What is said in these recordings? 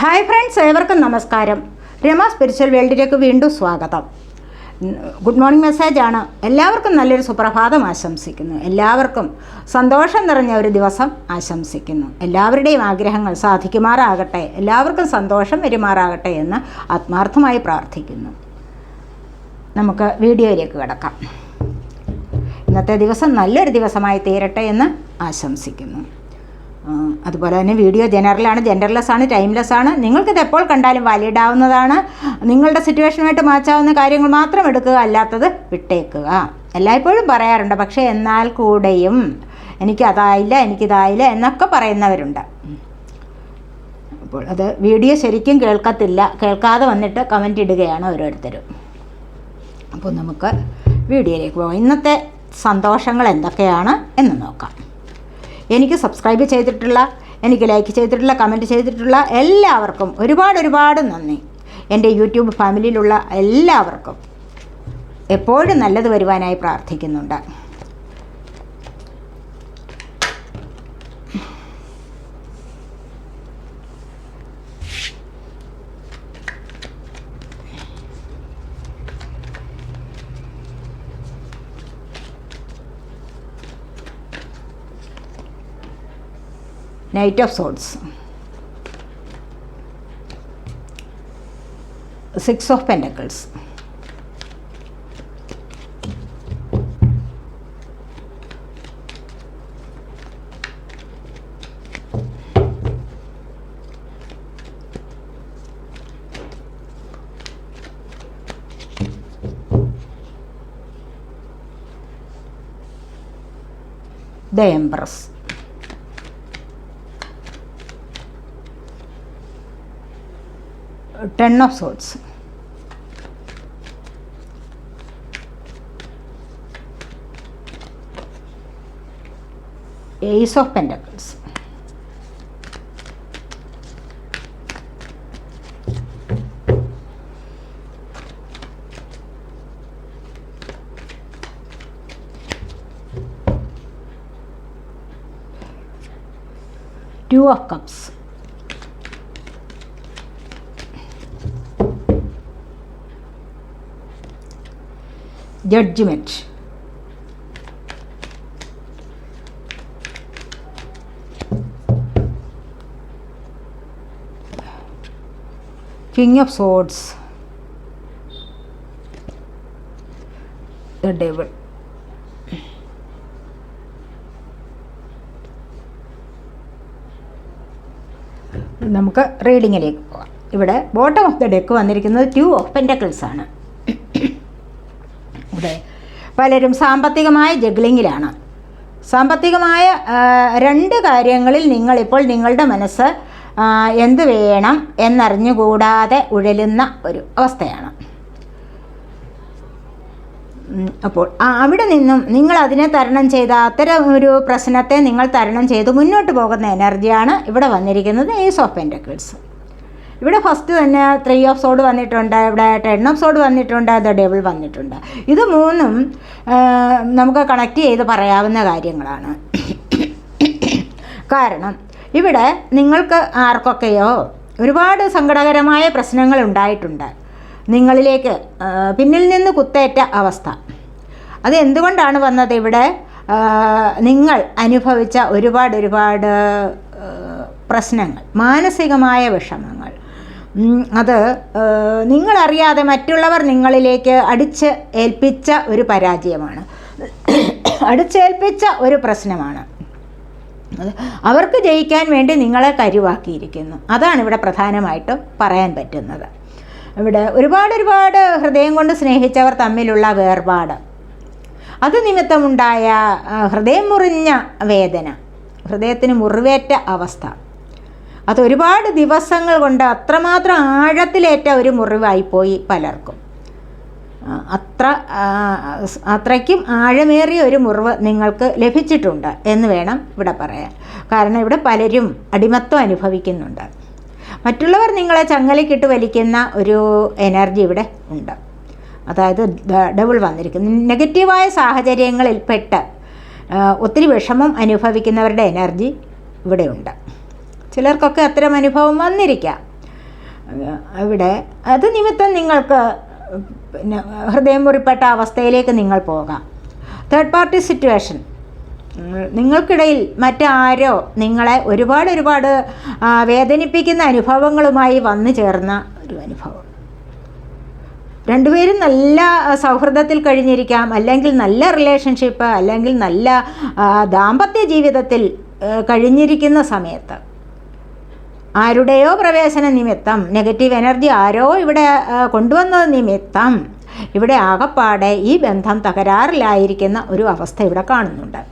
Hi friends ഏവർക്കും നമസ്കാരം. Rama spiritual വേൾഡിലേക്ക് വീണ്ടും സ്വാഗതം. ഗുഡ് മോർണിംഗ് മെസ്സേജാണ് എല്ലാവർക്കും നല്ലൊരു സുപ്രഭാതം ആശംസിക്കുന്നു. എല്ലാവർക്കും സന്തോഷം നിറഞ്ഞ ഒരു ദിവസം ആശംസിക്കുന്നു. എല്ലാവരുടെയും ആഗ്രഹങ്ങൾ സാധിക്കുമാറാകട്ടെ എല്ലാവർക്കും സന്തോഷം വരുമാറാകട്ടെ എന്ന് ആത്മാർത്ഥമായി പ്രാർത്ഥിക്കുന്നു. നമുക്ക് വീഡിയോയിലേക്ക് കിടക്കാം. ഇന്നത്തെ ദിവസം നല്ലൊരു ദിവസമായി തീരട്ടെ എന്ന് ആശംസിക്കുന്നു. അതുപോലെ തന്നെ വീഡിയോ ജനറലാണ് ജെൻഡർലെസ് ആണ് ടൈംലെസ് ആണ് നിങ്ങൾക്കിത് എപ്പോൾ കണ്ടാലും വാലിഡ് ആവുന്നതാണ് നിങ്ങളുടെ സിറ്റുവേഷനുമായിട്ട് മാച്ചാവുന്ന കാര്യങ്ങൾ മാത്രം എടുക്കുക അല്ലാത്തത് വിട്ടേക്കുക. എല്ലായ്പ്പോഴും പറയാറുണ്ട് പക്ഷേ എന്നാൽ കൂടെയും എനിക്കതായില്ല എനിക്കിതായില്ല എന്നൊക്കെ പറയുന്നവരുണ്ട്. അപ്പോൾ അത് വീഡിയോ ശരിക്കും കേൾക്കത്തില്ല കേൾക്കാതെ വന്നിട്ട് കമന്റ് ഇടുകയാണ് ഓരോരുത്തരും. അപ്പോൾ നമുക്ക് വീഡിയോയിലേക്ക് പോകാം. ഇന്നത്തെ സന്തോഷങ്ങൾ എന്തൊക്കെയാണ് എന്ന് നോക്കാം. എനിക്ക് സബ്സ്ക്രൈബ് ചെയ്തിട്ടുള്ള എനിക്ക് ലൈക്ക് ചെയ്തിട്ടുള്ള കമന്റ് ചെയ്തിട്ടുള്ള എല്ലാവർക്കും ഒരുപാട് ഒരുപാട് നന്ദി. എന്റെ യൂട്യൂബ് ഫാമിലിയിലുള്ള എല്ലാവർക്കും എപ്പോഴും നല്ലത് വരുവാനായി പ്രാർത്ഥിക്കുന്നുണ്ട്. Knight of swords six of pentacles the empress ten of swords. Ace of pentacles. Two of cups. Judgement king of swords the നമുക്ക് റീഡിങ്ങിലേക്ക് പോകാം ഇവിടെ ബോട്ടം ഓഫ് ദ ഡെക്ക് വന്നിരിക്കുന്നത് ടു ഓഫ് പെന്റക്കിൾസ് ആണ്. പലരും സാമ്പത്തികമായ ജഗ്ലിങ്ങിലാണ്. സാമ്പത്തികമായ രണ്ട് കാര്യങ്ങളിൽ നിങ്ങളിപ്പോൾ നിങ്ങളുടെ മനസ്സ് എന്ത് വേണം എന്നറിഞ്ഞുകൂടാതെ ഉഴലുന്ന ഒരു അവസ്ഥയാണ്. അപ്പോൾ അവിടെ നിന്നും നിങ്ങൾ അതിനെ തരണം ചെയ്ത അത്തരം ഒരു പ്രശ്നത്തെ നിങ്ങൾ തരണം ചെയ്ത് മുന്നോട്ട് പോകുന്ന എനർജിയാണ് ഇവിടെ വന്നിരിക്കുന്നത് ഏസ് ഓഫ് പെന്റക്കിൾസ് ഇവിടെ ഫസ്റ്റ് തന്നെ ത്രീ ഓഫ് സോഡ് വന്നിട്ടുണ്ട് ഇവിടെ ടെൻ ഓഫ് സോഡ് വന്നിട്ടുണ്ട് ദ ഡെവിൾ വന്നിട്ടുണ്ട്. ഇത് മൂന്നും നമുക്ക് കണക്ട് ചെയ്ത് പറയാവുന്ന കാര്യങ്ങളാണ്. കാരണം ഇവിടെ നിങ്ങൾക്ക് ആർക്കൊക്കെയോ ഒരുപാട് സങ്കടകരമായ പ്രശ്നങ്ങൾ ഉണ്ടായിട്ടുണ്ട്. നിങ്ങളിലേക്ക് പിന്നിൽ നിന്ന് കുത്തേറ്റ അവസ്ഥ. അത് എന്തുകൊണ്ടാണ് വന്നത് ഇവിടെ? നിങ്ങൾ അനുഭവിച്ച ഒരുപാട് ഒരുപാട് പ്രശ്നങ്ങൾ മാനസികമായ വിഷമങ്ങൾ. അത് നിങ്ങളറിയാതെ മറ്റുള്ളവർ നിങ്ങളിലേക്ക് അടിച്ച് ഏൽപ്പിച്ച ഒരു പരാജയമാണ്. അടിച്ചേൽപ്പിച്ച ഒരു പ്രശ്നമാണ്. അവർക്ക് ജയിക്കാൻ വേണ്ടി നിങ്ങളെ കരുവാക്കിയിരിക്കുന്നു. അതാണ് ഇവിടെ പ്രധാനമായിട്ടും പറയാൻ പറ്റുന്നത്. ഇവിടെ ഒരുപാട് ഒരുപാട് ഹൃദയം കൊണ്ട് സ്നേഹിച്ചവർ തമ്മിലുള്ള വേർപാട്. അത് നിമിത്തമുണ്ടായ ഹൃദയം മുറിഞ്ഞ വേദന. ഹൃദയത്തിന് മുറിവേറ്റ അവസ്ഥ. അത് ഒരുപാട് ദിവസങ്ങൾ കൊണ്ട് അത്രമാത്രം ആഴത്തിലേറ്റ ഒരു മുറിവായിപ്പോയി പലർക്കും. അത്ര അത്രയ്ക്കും ആഴമേറിയ ഒരു മുറിവ് നിങ്ങൾക്ക് ലഭിച്ചിട്ടുണ്ട് എന്ന് വേണം ഇവിടെ പറയാൻ. കാരണം ഇവിടെ പലരും അടിമത്വം അനുഭവിക്കുന്നുണ്ട്. മറ്റുള്ളവർ നിങ്ങളെ ചങ്ങലക്കിട്ട് വലിക്കുന്ന ഒരു എനർജി ഇവിടെ ഉണ്ട്. അതായത് ഡബിൾ വന്നിരിക്കുന്നു. നെഗറ്റീവായ സാഹചര്യങ്ങളിൽ പെട്ട് ഒത്തിരി വിഷമം അനുഭവിക്കുന്നവരുടെ എനർജി ഇവിടെയുണ്ട് ചിലർക്കൊക്കെ അത്തരം അനുഭവം വന്നിരിക്കാം. ഇവിടെ അത് നിമിത്തം നിങ്ങൾക്ക് പിന്നെ ഹൃദയം മുറിപ്പെട്ട അവസ്ഥയിലേക്ക് നിങ്ങൾ പോകാം. തേർഡ് പാർട്ടി സിറ്റുവേഷൻ നിങ്ങൾക്കിടയിൽ മറ്റാരോ നിങ്ങളെ ഒരുപാട് ഒരുപാട് വേദനിപ്പിക്കുന്ന അനുഭവങ്ങളുമായി വന്നു ചേർന്ന ഒരു അനുഭവം. രണ്ടുപേരും നല്ല സൗഹൃദത്തിൽ കഴിഞ്ഞിരിക്കാം. അല്ലെങ്കിൽ നല്ല റിലേഷൻഷിപ്പ് അല്ലെങ്കിൽ നല്ല ദാമ്പത്യ ജീവിതത്തിൽ കഴിഞ്ഞിരിക്കുന്ന സമയത്ത്. ആരുടെയോ പ്രവേശന നിമിത്തം നെഗറ്റീവ് എനർജി ആരോ ഇവിടെ കൊണ്ടുവന്നത് നിമിത്തം ഇവിടെ ആകപ്പാടെ ഈ ബന്ധം തകരാറിലായിരിക്കുന്ന ഒരു അവസ്ഥ ഇവിടെ കാണുന്നുണ്ട്.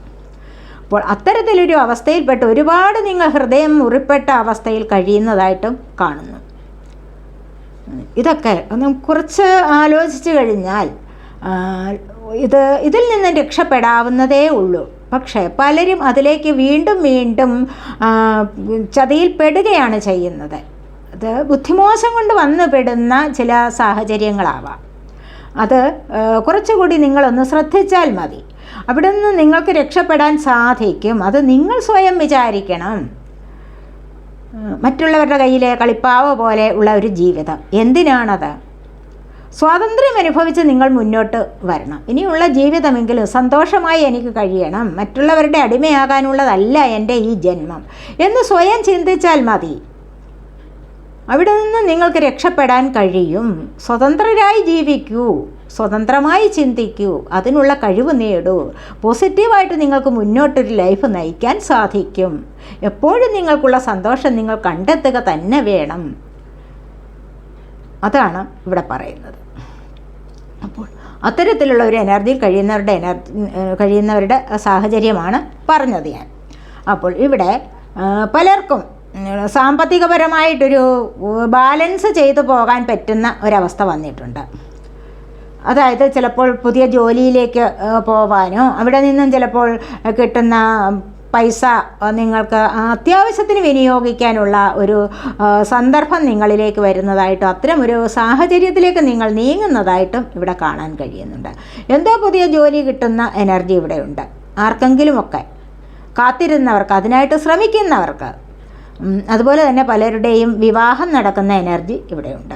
അപ്പോൾ അത്തരത്തിലൊരു അവസ്ഥയിൽപ്പെട്ട് ഒരുപാട് നിങ്ങൾ ഹൃദയം മുറിപ്പെട്ട അവസ്ഥയിൽ കഴിയുന്നതായിട്ടും കാണുന്നു. ഇതൊക്കെ ഒന്ന് കുറച്ച് ആലോചിച്ച് കഴിഞ്ഞാൽ ഇത് ഇതിൽ നിന്ന് രക്ഷപ്പെടാവുന്നതേ ഉള്ളൂ. പക്ഷേ പലരും അതിലേക്ക് വീണ്ടും വീണ്ടും ചതിയിൽപ്പെടുകയാണ് ചെയ്യുന്നത്. അത് ബുദ്ധിമോശം കൊണ്ട് വന്നു പെടുന്ന ചില സാഹചര്യങ്ങളാവാം. അത് കുറച്ചുകൂടി നിങ്ങളൊന്ന് ശ്രദ്ധിച്ചാൽ മതി. അവിടെ നിന്ന് നിങ്ങൾക്ക് രക്ഷപ്പെടാൻ സാധിക്കും. അത് നിങ്ങൾ സ്വയം വിചാരിക്കണം. മറ്റുള്ളവരുടെ കയ്യിലെ കളിപ്പാവ പോലെ ഉള്ള ഒരു ജീവിതം. എന്തിനാണത്? സ്വാതന്ത്ര്യം അനുഭവിച്ച് നിങ്ങൾ മുന്നോട്ട് വരണം. ഇനിയുള്ള ജീവിതമെങ്കിലും സന്തോഷമായി എനിക്ക് കഴിയണം. മറ്റുള്ളവരുടെ അടിമയാകാനുള്ളതല്ല എന്റെ ഈ ജന്മം. എന്ന് സ്വയം ചിന്തിച്ചാൽ മതി. അവിടെ നിന്ന് നിങ്ങൾക്ക് രക്ഷപ്പെടാൻ കഴിയും. സ്വതന്ത്രരായി ജീവിക്കൂ. സ്വതന്ത്രമായി ചിന്തിക്കൂ. അതിനുള്ള കഴിവ് നേടൂ. പോസിറ്റീവായിട്ട് നിങ്ങൾക്ക് മുന്നോട്ടൊരു ലൈഫ് നയിക്കാൻ സാധിക്കും. എപ്പോഴും നിങ്ങൾക്കുള്ള സന്തോഷം നിങ്ങൾ കണ്ടെത്തുക തന്നെ വേണം. അതാണ് ഇവിടെ പറയുന്നത്. അപ്പോൾ അത്തരത്തിലുള്ള ഒരു എനർജി കഴിയുന്നവരുടെ എനർജി കഴിയുന്നവരുടെ സാഹചര്യമാണ് പറഞ്ഞത് ഞാൻ. അപ്പോൾ ഇവിടെ പലർക്കും സാമ്പത്തികപരമായിട്ടൊരു ബാലൻസ് ചെയ്തു പോകാൻ പറ്റുന്ന ഒരവസ്ഥ വന്നിട്ടുണ്ട്. അതായത് ചിലപ്പോൾ പുതിയ ജോലിയിലേക്ക് പോവാനോ അവിടെ നിന്നും ചിലപ്പോൾ കിട്ടുന്ന പൈസ നിങ്ങൾക്ക് അത്യാവശ്യത്തിന് വിനിയോഗിക്കാനുള്ള ഒരു സന്ദർഭം നിങ്ങളിലേക്ക് വരുന്നതായിട്ടും അത്തരം ഒരു സാഹചര്യത്തിലേക്ക് നിങ്ങൾ നീങ്ങുന്നതായിട്ടും ഇവിടെ കാണാൻ കഴിയുന്നുണ്ട്. എന്തോ പുതിയ ജോലി കിട്ടുന്ന എനർജി ഇവിടെയുണ്ട്. ആർക്കെങ്കിലുമൊക്കെ കാത്തിരുന്നവർക്ക് അതിനായിട്ട് ശ്രമിക്കുന്നവർക്ക് അതുപോലെ തന്നെ പലരുടെയും വിവാഹം നടക്കുന്ന എനർജി ഇവിടെയുണ്ട്.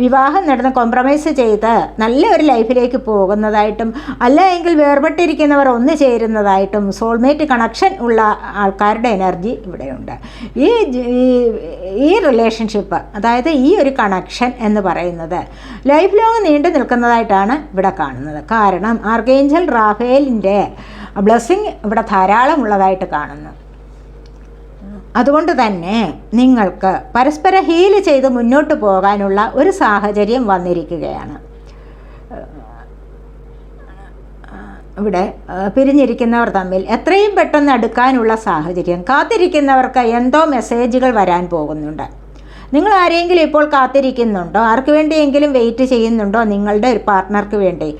വിവാഹം നടന്ന് കോംപ്രമൈസ് ചെയ്ത് നല്ല ഒരു ലൈഫിലേക്ക് പോകുന്നതായിട്ടും അല്ല എങ്കിൽ വേർപെട്ടിരിക്കുന്നവർ ഒന്ന് ചേരുന്നതായിട്ടും സോൾമേറ്റ് കണക്ഷൻ ഉള്ള ആൾക്കാരുടെ എനർജി ഇവിടെയുണ്ട്. ഈ ഈ- റിലേഷൻഷിപ്പ് അതായത് ഈ ഒരു കണക്ഷൻ എന്ന് പറയുന്നത് ലൈഫ് ലോങ് നീണ്ടു നിൽക്കുന്നതായിട്ടാണ് ഇവിടെ കാണുന്നത്. കാരണം ആർക്കേഞ്ചൽ റാഫേലിന്റെ ബ്ലെസ്സിങ് ഇവിടെ ധാരാളമുള്ളതായിട്ട് കാണുന്നു. അതുകൊണ്ട് തന്നെ നിങ്ങൾക്ക് പരസ്പര ഹീൽ ചെയ്ത് മുന്നോട്ട് പോകാനുള്ള ഒരു സാഹചര്യം വന്നിരിക്കുകയാണ്. ഇവിടെ പിരിഞ്ഞിരിക്കുന്നവർ തമ്മിൽ എത്രയും പെട്ടെന്ന് അടുക്കാനുള്ള സാഹചര്യം. കാത്തിരിക്കുന്നവർക്ക് എന്തോ മെസ്സേജുകൾ വരാൻ പോകുന്നുണ്ട്. നിങ്ങൾ ആരെങ്കിലും ഇപ്പോൾ കാത്തിരിക്കുന്നുണ്ടോ? ആർക്ക് വേണ്ടിയെങ്കിലും വെയിറ്റ് ചെയ്യുന്നുണ്ടോ? നിങ്ങളുടെ ഒരു പാർട്ട്ണർക്ക് വേണ്ടി.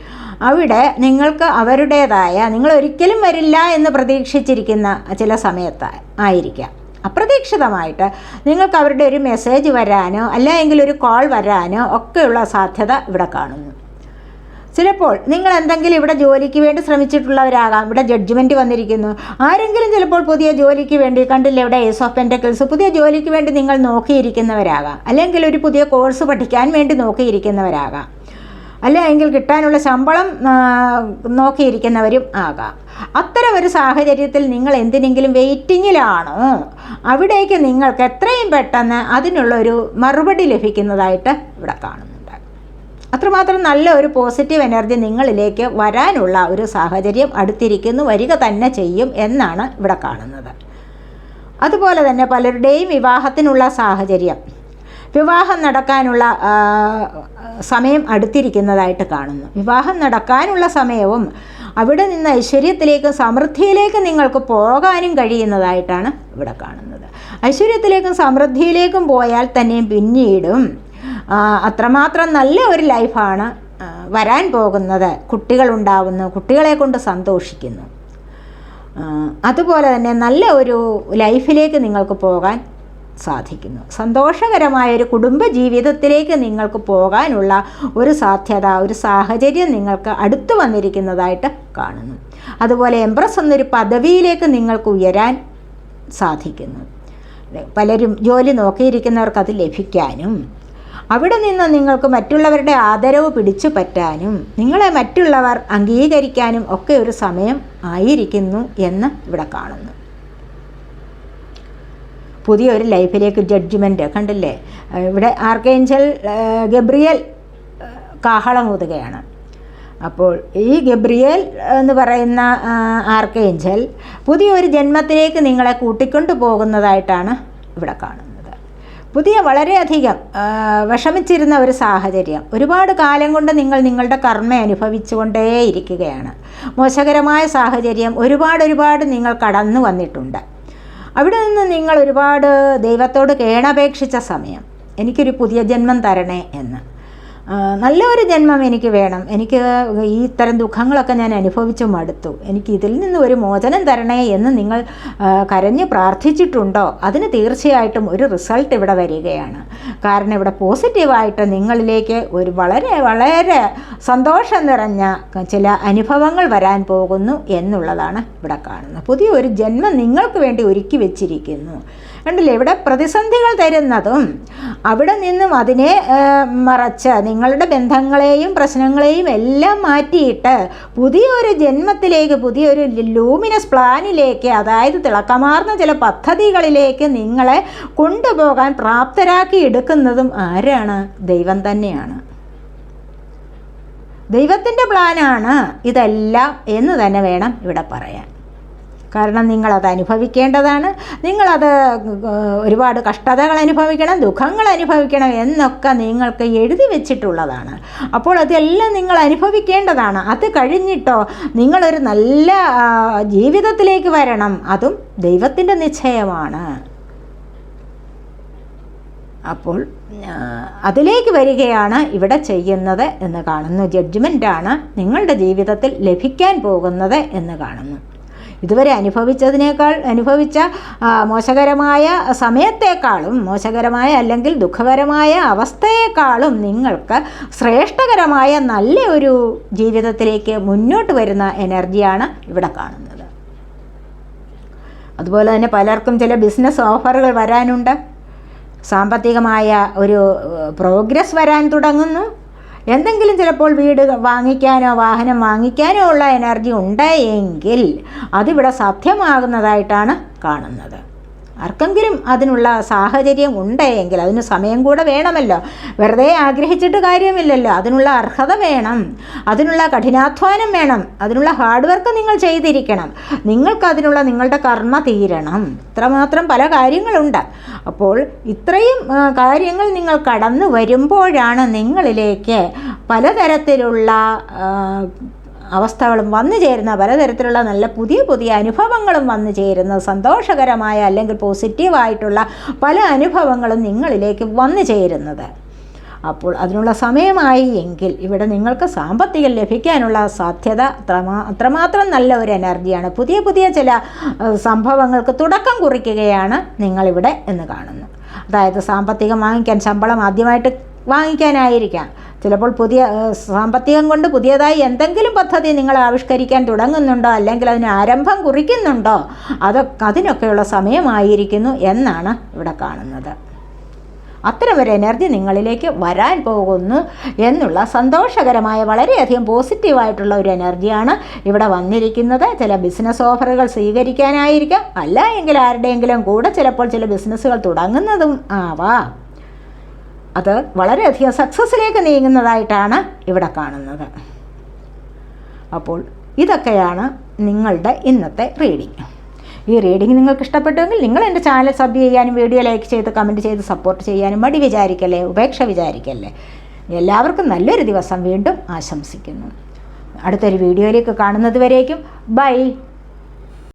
അവിടെ നിങ്ങൾക്ക് അവരുടേതായ നിങ്ങൾ ഒരിക്കലും വരില്ല എന്ന് പ്രതീക്ഷിച്ചിരിക്കുന്ന ചില സമയത്ത് ആയിരിക്കാം. അപ്രതീക്ഷിതമായിട്ട് നിങ്ങൾക്ക് അവരുടെ ഒരു മെസ്സേജ് വരാനോ അല്ലെങ്കിൽ ഒരു കോൾ വരാനോ ഒക്കെയുള്ള സാധ്യത ഇവിടെ കാണുന്നു. ചിലപ്പോൾ നിങ്ങൾ എന്തെങ്കിലും ഇവിടെ ജോലിക്ക് വേണ്ടി ശ്രമിച്ചിട്ടുള്ളവരാകാം ഇവിടെ ജഡ്ജ്മെന്റ് വന്നിരിക്കുന്നു. ആരെങ്കിലും ചിലപ്പോൾ പുതിയ ജോലിക്ക് വേണ്ടി കണ്ടില്ല ഇവിടെ ഏസ് ഓഫ് പെന്റക്കിൾസ് പുതിയ ജോലിക്ക് വേണ്ടി നിങ്ങൾ നോക്കിയിരിക്കുന്നവരാകാം. അല്ലെങ്കിൽ ഒരു പുതിയ കോഴ്സ് പഠിക്കാൻ വേണ്ടി നോക്കിയിരിക്കുന്നവരാകാം. അല്ലെങ്കിൽ കിട്ടാനുള്ള ശമ്പളം നോക്കിയിരിക്കുന്നവരും ആകാം. അത്തരം ഒരു സാഹചര്യത്തിൽ നിങ്ങൾ എന്തിനെങ്കിലും വെയിറ്റിങ്ങിലാണോ? അവിടേക്ക് നിങ്ങൾക്ക് എത്രയും പെട്ടെന്ന് അതിനുള്ള ഒരു മറുപടി ലഭിക്കുന്നതായിട്ട് ഇവിടെ കാണുന്നുണ്ട്. അത്രമാത്രം നല്ല ഒരു പോസിറ്റീവ് എനർജി നിങ്ങളിലേക്ക് വരാനുള്ള ഒരു സാഹചര്യം അടുത്തിരിക്കുന്നു. വരിക തന്നെ ചെയ്യും എന്നാണ് ഇവിടെ കാണുന്നത്. അതുപോലെ തന്നെ പലരുടെയും വിവാഹത്തിനുള്ള സാഹചര്യം. വിവാഹം നടക്കാനുള്ള സമയം അടുത്തിരിക്കുന്നതായിട്ട് കാണുന്നു. വിവാഹം നടക്കാനുള്ള സമയവും അവിടെ നിന്ന് ഐശ്വര്യത്തിലേക്കും സമൃദ്ധിയിലേക്കും നിങ്ങൾക്ക് പോകാനും കഴിയുന്നതായിട്ടാണ് ഇവിടെ കാണുന്നത്. ഐശ്വര്യത്തിലേക്കും സമൃദ്ധിയിലേക്കും പോയാൽ തന്നെയും പിന്നീടും അത്രമാത്രം നല്ല ഒരു ലൈഫാണ് വരാൻ പോകുന്നത്. കുട്ടികളുണ്ടാവുന്നു കുട്ടികളെ കൊണ്ട് സന്തോഷിക്കുന്നു. അതുപോലെ തന്നെ നല്ല ഒരു ലൈഫിലേക്ക് നിങ്ങൾക്ക് പോകാൻ സാധിക്കുന്നു. സന്തോഷകരമായ ഒരു കുടുംബ ജീവിതത്തിലേക്ക് നിങ്ങൾക്ക് പോകാനുള്ള ഒരു സാധ്യത ഒരു സാഹചര്യം നിങ്ങൾക്ക് അടുത്തു വന്നിരിക്കുന്നതായിട്ട് കാണുന്നു. അതുപോലെ എംപ്രസ് എന്നൊരു പദവിയിലേക്ക് നിങ്ങൾക്ക് ഉയരാൻ സാധിക്കുന്നു. പലരും ജോലി നോക്കിയിരിക്കുന്നവർക്ക് അത് ലഭിക്കാനും അവിടെ നിന്ന് നിങ്ങൾക്ക് മറ്റുള്ളവരുടെ ആദരവ് പിടിച്ചു പറ്റാനും നിങ്ങളെ മറ്റുള്ളവർ അംഗീകരിക്കാനും ഒക്കെ ഒരു സമയം ആയിരിക്കുന്നു എന്ന് ഇവിടെ കാണുന്നു. പുതിയൊരു ലൈഫിലേക്ക് ജഡ്ജ്മെന്റ് കണ്ടില്ലേ? ഇവിടെ ആർക്കേഞ്ചൽ ഗബ്രിയൽ കാഹളം ഊതുകയാണ്. അപ്പോൾ ഈ ഗബ്രിയേൽ എന്ന് പറയുന്ന ആർക്കേഞ്ചൽ പുതിയൊരു ജന്മത്തിലേക്ക് നിങ്ങളെ കൂട്ടിക്കൊണ്ടു പോകുന്നതായിട്ടാണ് ഇവിടെ കാണുന്നത്. പുതിയ വളരെയധികം വിഷമിച്ചിരുന്ന ഒരു സാഹചര്യം. ഒരുപാട് കാലം കൊണ്ട് നിങ്ങൾ നിങ്ങളുടെ കർമ്മ അനുഭവിച്ചുകൊണ്ടേയിരിക്കുകയാണ്. മോശകരമായ സാഹചര്യം ഒരുപാട് ഒരുപാട് നിങ്ങൾ കടന്നു വന്നിട്ടുണ്ട്. അവിടെ നിന്ന് നിങ്ങൾ ഒരുപാട് ദൈവത്തോട് കേണപേക്ഷിച്ച സമയം. എനിക്കൊരു പുതിയ ജന്മം തരണേ എന്ന്. നല്ലൊരു ജന്മം എനിക്ക് വേണം. എനിക്ക് ഈ ഇത്തരം ദുഃഖങ്ങളൊക്കെ ഞാൻ അനുഭവിച്ചു മടുത്തു. എനിക്ക് ഇതിൽ നിന്ന് ഒരു മോചനം തരണേ എന്ന് നിങ്ങൾ കരഞ്ഞ് പ്രാർത്ഥിച്ചിട്ടുണ്ടോ? അതിന് തീർച്ചയായിട്ടും ഒരു റിസൾട്ട് ഇവിടെ വരികയാണ്. കാരണം ഇവിടെ പോസിറ്റീവായിട്ട് നിങ്ങളിലേക്ക് ഒരു വളരെ വളരെ സന്തോഷം നിറഞ്ഞ ചില അനുഭവങ്ങൾ വരാൻ പോകുന്നു എന്നുള്ളതാണ് ഇവിടെ കാണുന്നത്. പുതിയൊരു ജന്മം നിങ്ങൾക്ക് വേണ്ടി ഒരുക്കി വെച്ചിരിക്കുന്നു. കണ്ടില്ലേ? ഇവിടെ പ്രതിസന്ധികൾ തരുന്നതും അവിടെ നിന്നും അതിനെ മറച്ച് നിങ്ങളുടെ ബന്ധങ്ങളെയും പ്രശ്നങ്ങളെയും എല്ലാം മാറ്റിയിട്ട് പുതിയൊരു ജന്മത്തിലേക്ക് പുതിയൊരു ലൂമിനസ് പ്ലാനിലേക്ക് അതായത് തിളക്കമാർന്ന ചില പദ്ധതികളിലേക്ക് നിങ്ങളെ കൊണ്ടുപോകാൻ പ്രാപ്തരാക്കി എടുക്കുന്നതും ആരാണ്? ദൈവം തന്നെയാണ്. ദൈവത്തിന്റെ പ്ലാനാണ് ഇതെല്ലാം എന്ന് തന്നെ വേണം ഇവിടെ പറയാൻ. കാരണം നിങ്ങളത് അനുഭവിക്കേണ്ടതാണ്. നിങ്ങളത് ഒരുപാട് കഷ്ടതകൾ അനുഭവിക്കണം ദുഃഖങ്ങൾ അനുഭവിക്കണം എന്നൊക്കെ നിങ്ങൾക്ക് എഴുതി വെച്ചിട്ടുള്ളതാണ്. അപ്പോൾ അതെല്ലാം നിങ്ങൾ അനുഭവിക്കേണ്ടതാണ്. അത് കഴിഞ്ഞിട്ടോ നിങ്ങളൊരു നല്ല ജീവിതത്തിലേക്ക് വരണം. അതും ദൈവത്തിന്റെ നിശ്ചയമാണ്. അപ്പോൾ അതിലേക്ക് വരികയാണ് ഇവിടെ ചെയ്യുന്നത് എന്ന് കാണുന്നു. ജഡ്ജ്മെന്റാണ് നിങ്ങളുടെ ജീവിതത്തിൽ ലഭിക്കാൻ പോകുന്നത് എന്ന് കാണുന്നു. ഇതുവരെ അനുഭവിച്ചതിനേക്കാൾ അനുഭവിച്ച മോശകരമായ സമയത്തേക്കാളും മോശകരമായ അല്ലെങ്കിൽ ദുഃഖകരമായ അവസ്ഥയേക്കാളും നിങ്ങൾക്ക് ശ്രേഷ്ഠകരമായ നല്ല ഒരു ജീവിതത്തിലേക്ക് മുന്നോട്ട് വരുന്ന എനർജിയാണ് ഇവിടെ കാണുന്നത്. അതുപോലെ തന്നെ പലർക്കും ചില ബിസിനസ് ഓഫറുകൾ വരാനുണ്ട്. സാമ്പത്തികമായ ഒരു പ്രോഗ്രസ് വരാൻ തുടങ്ങുന്നു. എന്തെങ്കിലും ചിലപ്പോൾ വീട് വാങ്ങിക്കാനോ വാഹനം വാങ്ങിക്കാനോ ഉള്ള എനർജി ഉണ്ട് അതിവിടെ സാധ്യമാകുന്നതായിട്ടാണ് കാണുന്നത്. ആർക്കെങ്കിലും അതിനുള്ള സാഹചര്യം ഉണ്ടെങ്കിൽ അതിന് സമയം കൂടെ വേണമല്ലോ. വെറുതെ ആഗ്രഹിച്ചിട്ട് കാര്യമില്ലല്ലോ. അതിനുള്ള അർഹത വേണം. അതിനുള്ള കഠിനാധ്വാനം വേണം. അതിനുള്ള ഹാർഡ് വർക്ക് നിങ്ങൾ ചെയ്തിരിക്കണം. നിങ്ങൾക്ക് അതിനുള്ള നിങ്ങളുടെ കർമ്മ തീരണം. ഇത്രമാത്രം പല കാര്യങ്ങളുണ്ട്. അപ്പോൾ ഇത്രയും കാര്യങ്ങൾ നിങ്ങൾ കടന്നു വരുമ്പോഴാണ് നിങ്ങളിലേക്ക് പലതരത്തിലുള്ള അവസ്ഥകളും വന്നു ചേരുന്ന പലതരത്തിലുള്ള നല്ല പുതിയ പുതിയ അനുഭവങ്ങളും വന്നു ചേരുന്ന സന്തോഷകരമായ അല്ലെങ്കിൽ പോസിറ്റീവായിട്ടുള്ള പല അനുഭവങ്ങളും നിങ്ങളിലേക്ക് വന്നു ചേരുന്നത്. അപ്പോൾ അതിനുള്ള സമയമായി എങ്കിൽ ഇവിടെ നിങ്ങൾക്ക് സാമ്പത്തികം ലഭിക്കാനുള്ള സാധ്യത അത്രമാ അത്രമാത്രം നല്ല ഒരു എനർജിയാണ്. പുതിയ പുതിയ ചില സംഭവങ്ങൾക്ക് തുടക്കം കുറിക്കുകയാണ് നിങ്ങളിവിടെ എന്ന് കാണുന്നു. അതായത് സാമ്പത്തികം വാങ്ങിക്കാൻ ശമ്പളം ആദ്യമായിട്ട് വാങ്ങിക്കാനായിരിക്കാം. ചിലപ്പോൾ പുതിയ സാമ്പത്തികം കൊണ്ട് പുതിയതായി എന്തെങ്കിലും പദ്ധതി നിങ്ങൾ ആവിഷ്കരിക്കാൻ തുടങ്ങുന്നുണ്ടോ? അല്ലെങ്കിൽ അതിന് ആരംഭം കുറിക്കുന്നുണ്ടോ? അതൊക്കെ അതിനൊക്കെയുള്ള സമയമായിരിക്കുന്നു എന്നാണ് ഇവിടെ കാണുന്നത്. അത്തരമൊരു എനർജി നിങ്ങളിലേക്ക് വരാൻ പോകുന്നു എന്നുള്ള സന്തോഷകരമായ വളരെയധികം പോസിറ്റീവായിട്ടുള്ള ഒരു എനർജിയാണ് ഇവിടെ വന്നിരിക്കുന്നത്. ചില ബിസിനസ് ഓഫറുകൾ സ്വീകരിക്കാനായിരിക്കാം. അല്ല എങ്കിൽ ആരുടെയെങ്കിലും കൂടെ ചിലപ്പോൾ ചില ബിസിനസ്സുകൾ തുടങ്ങുന്നതും ആവാം. അത് വളരെയധികം സക്സസ്സിലേക്ക് നീങ്ങുന്നതായിട്ടാണ് ഇവിടെ കാണുന്നത്. അപ്പോൾ ഇതൊക്കെയാണ് നിങ്ങളുടെ ഇന്നത്തെ റീഡിങ് ഈ റീഡിങ് നിങ്ങൾക്ക് ഇഷ്ടപ്പെട്ടുവെങ്കിൽ നിങ്ങൾ എന്റെ ചാനൽ സബ് ചെയ്യാനും വീഡിയോ ലൈക്ക് ചെയ്ത് കമന്റ് ചെയ്ത് സപ്പോർട്ട് ചെയ്യാനും മടി വിചാരിക്കല്ലേ? ഉപേക്ഷ വിചാരിക്കല്ലേ? എല്ലാവർക്കും നല്ലൊരു ദിവസം വീണ്ടും ആശംസിക്കുന്നു. അടുത്തൊരു വീഡിയോയിലേക്ക് കാണുന്നത് വരേക്കും. ബൈ